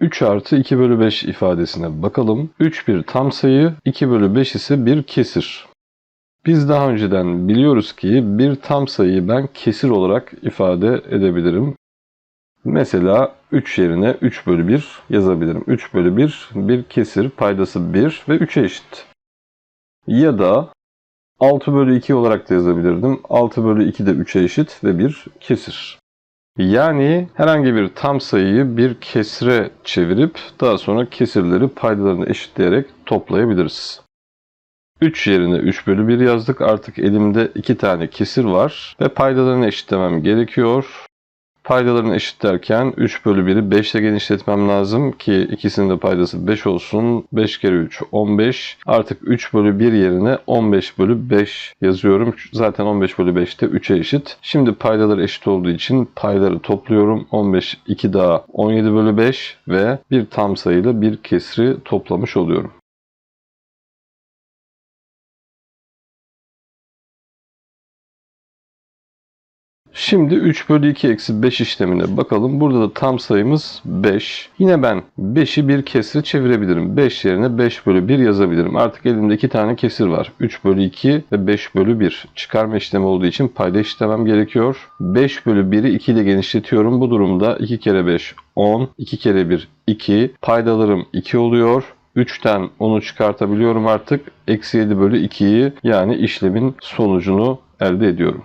3 artı 2 bölü 5 ifadesine bakalım. 3 bir tam sayı, 2 bölü 5 ise bir kesir. Biz daha önceden biliyoruz ki bir tam sayıyı ben kesir olarak ifade edebilirim. Mesela 3 yerine 3 bölü 1 yazabilirim. 3 bölü 1 bir kesir, paydası 1 ve 3'e eşit. Ya da 6 bölü 2 olarak da yazabilirdim. 6 bölü 2 de 3'e eşit ve bir kesir. Yani herhangi bir tam sayıyı bir kesire çevirip daha sonra kesirleri paydalarını eşitleyerek toplayabiliriz. 3 yerine 3 bölü 1 yazdık. Artık elimde 2 tane kesir var ve paydalarını eşitlemem gerekiyor. Paydalarını eşitlerken 3 bölü 1'i 5 ile genişletmem lazım ki ikisinin de paydası 5 olsun. 5 kere 3 15. Artık 3 bölü 1 yerine 15 bölü 5 yazıyorum. Zaten 15 bölü 5 de 3'e eşit. Şimdi paydalar eşit olduğu için payları topluyorum. 15 2 daha 17 bölü 5 ve bir tam sayıyla bir kesri toplamış oluyorum. Şimdi 3 bölü 2 eksi 5 işlemine bakalım. Burada da tam sayımız 5. Yine ben 5'i bir kesre çevirebilirim. 5 yerine 5 bölü 1 yazabilirim. Artık elimde 2 tane kesir var. 3 bölü 2 ve 5 bölü 1. Çıkarma işlemi olduğu için payda işlemem gerekiyor. 5 bölü 1'i 2 ile genişletiyorum. Bu durumda 2 kere 5 10. 2 kere 1 2. Paydalarım 2 oluyor. 3'ten 10'u çıkartabiliyorum artık. Eksi 7 bölü 2'yi yani işlemin sonucunu elde ediyorum.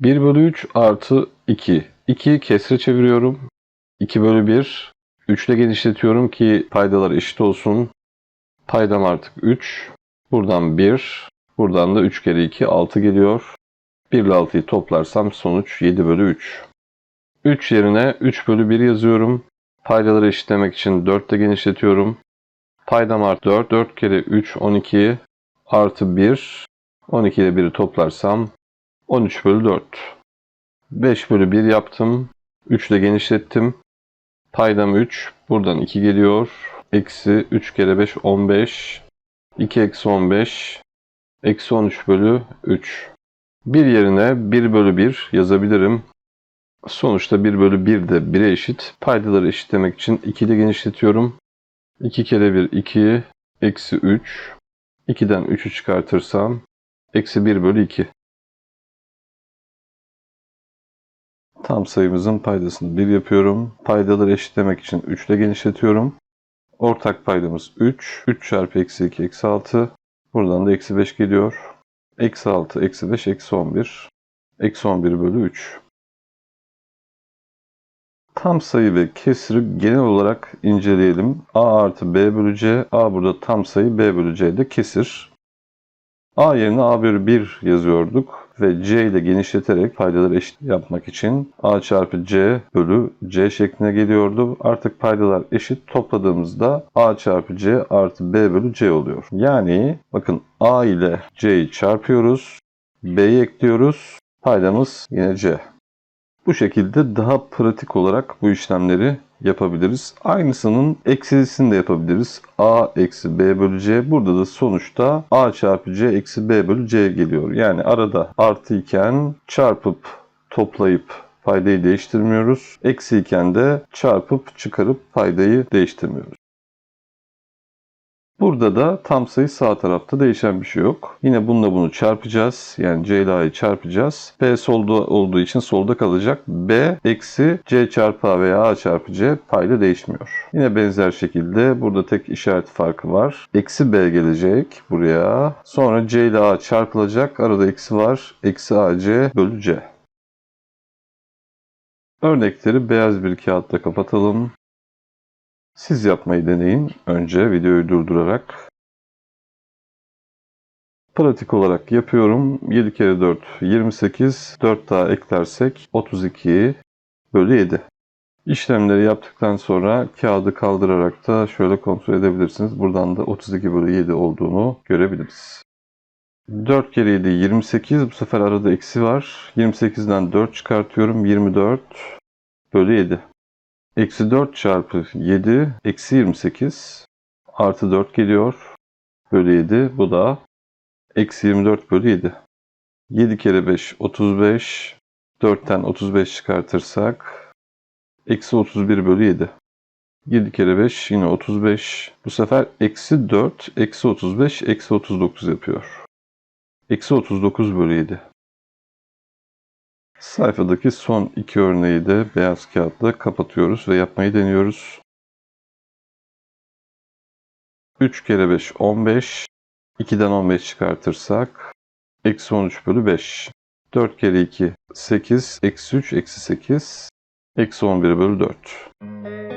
1 bölü 3 artı 2. 2 kesre çeviriyorum. 2 bölü 1. 3 ile genişletiyorum ki paydalar eşit olsun. Paydam artık 3. Buradan 1. Buradan da 3 kere 2 6 geliyor. 1 ile 6'yı toplarsam sonuç 7 bölü 3. 3 yerine 3 bölü 1 yazıyorum. Paydaları eşitlemek için 4 ile genişletiyorum. Paydam artı 4. 4 kere 3 12 artı 1. 12 ile 1'i toplarsam 13 bölü 4. 5 bölü 1 yaptım. 3 ile genişlettim. Paydam 3. Buradan 2 geliyor. Eksi 3 kere 5 15. 2 eksi 15. Eksi 13 bölü 3. 1 yerine 1 bölü 1 yazabilirim. Sonuçta 1 bölü 1 de 1'e eşit. Paydaları eşitlemek için 2 ile genişletiyorum. 2 kere 1 2. Eksi 3. 2'den 3'ü çıkartırsam eksi 1 bölü 2. Tam sayımızın paydasını 1 yapıyorum. Paydaları eşitlemek için 3 ile genişletiyorum. Ortak paydamız 3. 3 çarpı eksi 2 eksi 6. Buradan da eksi 5 geliyor. Eksi 6 eksi 5 eksi 11. Eksi 11 bölü 3. Tam sayı ve kesri genel olarak inceleyelim. A artı B bölü C. A burada tam sayı, B bölü C de kesir. A yerine A bölü 1 yazıyorduk ve C ile genişleterek paydaları eşit yapmak için A çarpı C bölü C şekline geliyordu. Artık paydalar eşit topladığımızda A çarpı C artı B bölü C oluyor. Yani bakın A ile C'yi çarpıyoruz. B'yi ekliyoruz. Paydamız yine C. Bu şekilde daha pratik olarak bu işlemleri yapabiliriz. Aynısının eksilisini de yapabiliriz. A eksi B bölü C. Burada da sonuçta A çarpı C eksi B bölü C geliyor. Yani arada artı iken çarpıp toplayıp paydayı değiştirmiyoruz. Eksi iken de çarpıp çıkarıp paydayı değiştirmiyoruz. Burada da tam sayı sağ tarafta değişen bir şey yok. Yine bununla bunu çarpacağız. Yani C ile A'yı çarpacağız. B solda olduğu için solda kalacak. B eksi C çarpı A veya A çarpı C payda değişmiyor. Yine benzer şekilde burada tek işaret farkı var. Eksi B gelecek buraya. Sonra C ile A çarpılacak. Arada eksi var. Eksi AC bölü C. Örnekleri beyaz bir kağıtta kapatalım. Siz yapmayı deneyin. Önce videoyu durdurarak. Pratik olarak yapıyorum. 7 kere 4 28. 4 daha eklersek 32 bölü 7. İşlemleri yaptıktan sonra kağıdı kaldırarak da şöyle kontrol edebilirsiniz. Buradan da 32 bölü 7 olduğunu görebiliriz. 4 kere 7 28. Bu sefer arada eksi var. 28'den 4 çıkartıyorum. 24 bölü 7. Eksi 4 çarpı 7 eksi 28 artı 4 geliyor. Bölü 7 bu da eksi 24 bölü 7. 7 kere 5 35. 4'ten 35 çıkartırsak eksi 31 bölü 7. 7 kere 5 yine 35. Bu sefer eksi 4, eksi 35, eksi 39 yapıyor. Eksi 39 bölü 7. Sayfadaki son iki örneği de beyaz kağıtla kapatıyoruz ve yapmayı deniyoruz. 3 kere 5 15. 2'den 15 çıkartırsak eksi 13 bölü 5. 4 kere 2 8. Eksi 3 eksi 8. Eksi 11 bölü 4.